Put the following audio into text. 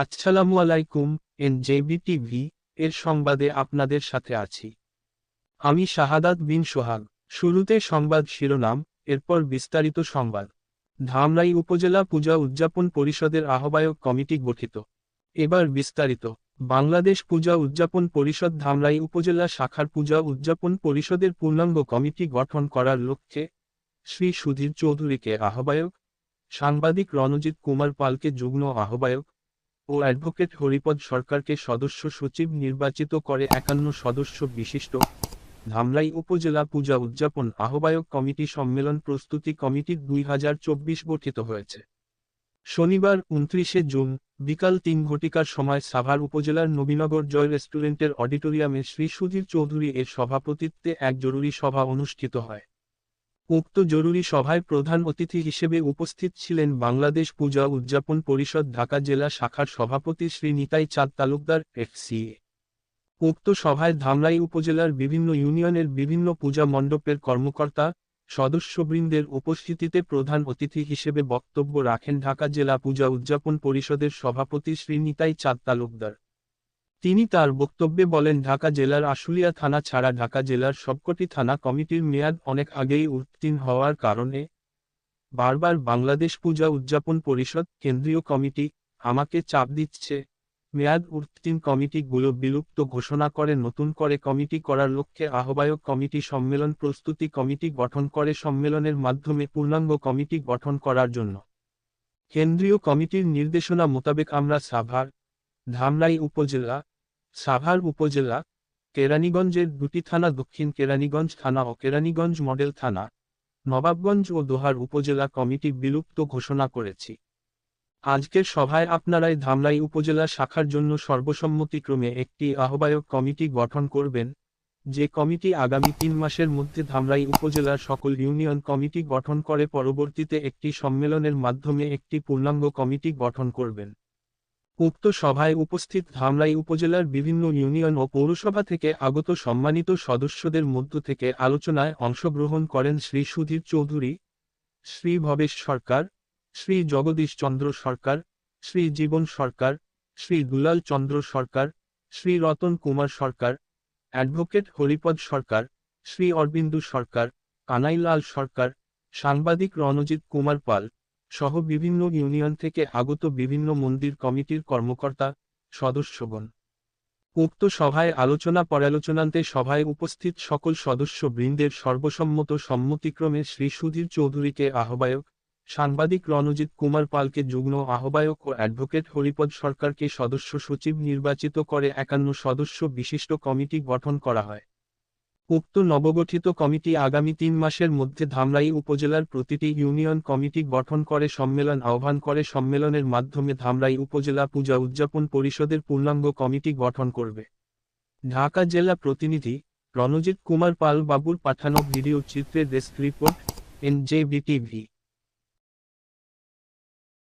আসসালামু আলাইকুম N JB TV, এর সংবাদে আপনাদের সাথে আছি। আমি শাহাদাত বিন সোহাগ। শুরুতে সংবাদ শিরোনাম, এরপর বিস্তারিত সংবাদ। ধামরাই উপজেলা পূজা উদযাপন পরিষদের আহ্বায়ক কমিটি গঠিত। এবার বিস্তারিত। বাংলাদেশ পূজা উদযাপন পরিষদ ধামরাই উপজেলা শাখার পূজা উদযাপন পরিষদের পূর্ণাঙ্গ কমিটি গঠন করার লক্ষ্যে শ্রী সুধীর চৌধুরীকে আহ্বায়ক, সাংবাদিক রণজিৎ কুমার পালকে যুগ্ম আহ্বায়ক ও অ্যাডভোকেট হরিপদ সরকারকে সদস্য সচিব নির্বাচিত করে একান্ন সদস্য বিশিষ্ট ধামরাই উপজেলা পূজা উদযাপন আহ্বায়ক কমিটি সম্মেলন প্রস্তুতি কমিটি দুই হাজার চব্বিশ গঠিত হয়েছে। শনিবার উনত্রিশে জুন বিকাল তিন ঘটিকার সময় সাভার উপজেলার নবীনগর জয় রেস্টুরেন্টের অডিটোরিয়ামে শ্রী সুধীর চৌধুরী এর সভাপতিত্বে এক জরুরি সভা অনুষ্ঠিত হয়। উক্ত জরুরি সভায় প্রধান অতিথি হিসেবে উপস্থিত ছিলেন বাংলাদেশ পূজা উদযাপন পরিষদ ঢাকা জেলা শাখার সভাপতি শ্রী নিতাই চাঁদ তালুকদার, এফসিএ। উক্ত সভায় ধামরাই উপজেলার বিভিন্ন ইউনিয়নের বিভিন্ন পূজা মণ্ডপের কর্মকর্তা, সদস্যবৃন্দের উপস্থিতিতে প্রধান অতিথি হিসেবে বক্তব্য রাখেন ঢাকা জেলা পূজা উদযাপন পরিষদের সভাপতি শ্রী নিতাই চাঁদ তালুকদার। তিনি তার বক্তব্যে বলেন, ঢাকা জেলার আশুলিয়া থানা ছাড়া ঢাকা জেলার সবকটি থানা কমিটির মেয়াদ অনেক আগেই উত্তীর্ণ হওয়ার কারণে বারবার বাংলাদেশ পূজা উদযাপন পরিষদ কেন্দ্রীয় কমিটি আমাকে চাপ দিচ্ছে। মেয়াদ উত্তীর্ণ কমিটিগুলো বিলুপ্ত ঘোষণা করে, নতুন করে কমিটি করার লক্ষ্যে আহ্বায়ক কমিটি সম্মেলন, প্রস্তুতি কমিটি গঠন করে, সম্মেলনের মাধ্যমে পূর্ণাঙ্গ কমিটি গঠন করার জন্য। কেন্দ্রীয় কমিটির নির্দেশনা মোতাবেক আমরা সাভার, ধামরাই উপজেলা সাভার উপজেলা, কেরানীগঞ্জের দুটি থানা দক্ষিণ কেরানীগঞ্জ থানা ও কেরানীগঞ্জ মডেল থানা, নবাবগঞ্জ ও দোহার উপজেলা কমিটি বিলুপ্ত ঘোষণা করেছি। আজকের সভায় আপনারাই ধামরাই উপজেলা শাখার জন্য সর্বসম্মতিক্রমে একটি আহ্বায়ক কমিটি গঠন করবেন, যে কমিটি আগামী তিন মাসের মধ্যে ধামরাই উপজেলার সকল ইউনিয়ন কমিটি গঠন করে পরবর্তীতে একটি সম্মেলনের মাধ্যমে একটি পূর্ণাঙ্গ কমিটি গঠন করবেন। উক্ত সভায় উপস্থিত ধামরাই উপজেলার বিভিন্ন ইউনিয়ন ও পৌরসভা থেকে আগত সম্মানিত সদস্যদের মধ্য থেকে আলোচনায় অংশগ্রহণ করেন শ্রী সুধীর চৌধুরী, শ্রী ভবেশ সরকার, শ্রী জগদীশ চন্দ্র সরকার, শ্রী জীবন সরকার, শ্রী দুলাল চন্দ্র সরকার, শ্রী রতন কুমার সরকার, অ্যাডভোকেট হরিপদ সরকার, শ্রী অরবিন্দু সরকার, কানাইলাল সরকার, সাংবাদিক রণজিৎ কুমার পাল সহ বিভিন্ন ইউনিয়ন থেকে আগত বিভিন্ন মন্দির কমিটির কর্মকর্তা, সদস্যগণ। উক্ত সভায় আলোচনা পরালোচনান্তে সভায় উপস্থিত সকল সদস্য বৃন্দের সর্বসম্মত সম্মতিক্রমে শ্রী সুধীর চৌধুরীকে আহ্বায়ক, সাংবাদিক রণজিৎ কুমার পালকে যুগ্ম আহ্বায়ক ও অ্যাডভোকেট হরিপদ সরকারকে সদস্য সচিব নির্বাচিত করে একান্ন সদস্য বিশিষ্ট কমিটি গঠন করা হয়। উক্ত নবগঠিত কমিটি আগামী তিন মাসের মধ্যে ধামরাই উপজেলার প্রতিটি ইউনিয়ন কমিটি গঠন করে সম্মেলন, আহ্বান করে সম্মেলনের মাধ্যমে ধামরাই উপজেলা পূজা উদযাপন পরিষদের পূর্ণাঙ্গ কমিটি গঠন করবে। ঢাকা জেলা প্রতিনিধি রণজিৎ কুমার পাল বাবুর পাঠানো ভিডিও চিত্রে ডেস্ক রিপোর্ট, এনজেবিটিভি।